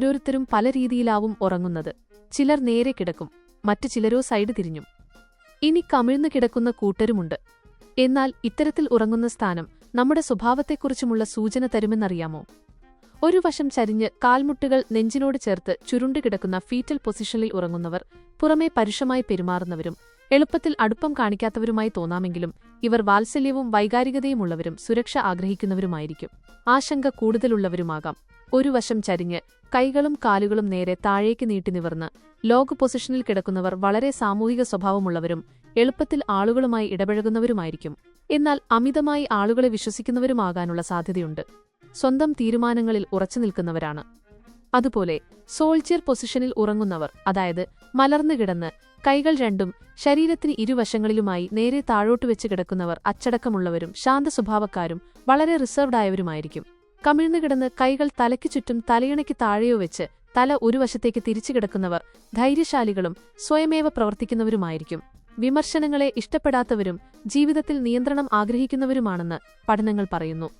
ഓരോരുത്തരും പല രീതിയിലാവും ഉറങ്ങുന്നത്. ചിലർ നേരെ കിടക്കും മറ്റു ചിലരോ സൈഡ് തിരിഞ്ഞും. ഇനി കമിഴ്ന്നു കിടക്കുന്ന കൂട്ടരുമുണ്ട്. എന്നാൽ ഇത്തരത്തിൽ ഉറങ്ങുന്ന സ്ഥാനം നമ്മുടെ സ്വഭാവത്തെക്കുറിച്ചുമുള്ള സൂചന തരുമെന്നറിയാമോ? ഒരു വശം ചരിഞ്ഞ് കാൽമുട്ടുകൾ നെഞ്ചിനോട് ചേർത്ത് ചുരുണ്ടുകിടക്കുന്ന ഫീറ്റൽ പൊസിഷനിൽ ഉറങ്ങുന്നവർ പുറമേ പരുഷമായി പെരുമാറുന്നവരും എളുപ്പത്തിൽ അടുപ്പം കാണിക്കാത്തവരുമായി തോന്നാമെങ്കിലും ഇവർ വാത്സല്യവും വൈകാരികതയുമുള്ളവരും സുരക്ഷ ആഗ്രഹിക്കുന്നവരുമായിരിക്കും. ആശങ്ക കൂടുതലുള്ളവരുമാകാം. ഒരു വശം ചരിഞ്ഞ് കൈകളും കാലുകളും നേരെ താഴേക്ക് നീട്ടി നിവർന്ന് ലോഗ് പൊസിഷനിൽ കിടക്കുന്നവർ വളരെ സാമൂഹിക സ്വഭാവമുള്ളവരും എളുപ്പത്തിൽ ആളുകളുമായി ഇടപഴകുന്നവരുമായിരിക്കും. എന്നാൽ അമിതമായി ആളുകളെ വിശ്വസിക്കുന്നവരുമാകാനുള്ള സാധ്യതയുണ്ട്. സ്വന്തം തീരുമാനങ്ങളിൽ ഉറച്ചു നിൽക്കുന്നവരാണ്. അതുപോലെ സോൾജിയർ പൊസിഷനിൽ ഉറങ്ങുന്നവർ അതായത് മലർന്നു കിടന്ന് കൈകൾ രണ്ടും ശരീരത്തിന് ഇരുവശങ്ങളിലുമായി നേരെ താഴോട്ട് വെച്ച് കിടക്കുന്നവർ അച്ചടക്കമുള്ളവരും ശാന്ത സ്വഭാവക്കാരും വളരെ റിസർവ്ഡ് ആയവരുമായിരിക്കും. കമിഴ്ന്നു കിടന്ന് കൈകൾ തലയ്ക്ക് ചുറ്റും തലയിണയ്ക്ക് താഴെയോ വെച്ച് തല ഒരു വശത്തേക്ക് തിരിച്ചു കിടക്കുന്നവർ ധൈര്യശാലികളും സ്വയമേവ പ്രവർത്തിക്കുന്നവരുമായിരിക്കും. വിമർശനങ്ങളെ ഇഷ്ടപ്പെടാത്തവരും ജീവിതത്തിൽ നിയന്ത്രണം ആഗ്രഹിക്കുന്നവരുമാണെന്ന് പഠനങ്ങൾ പറയുന്നു.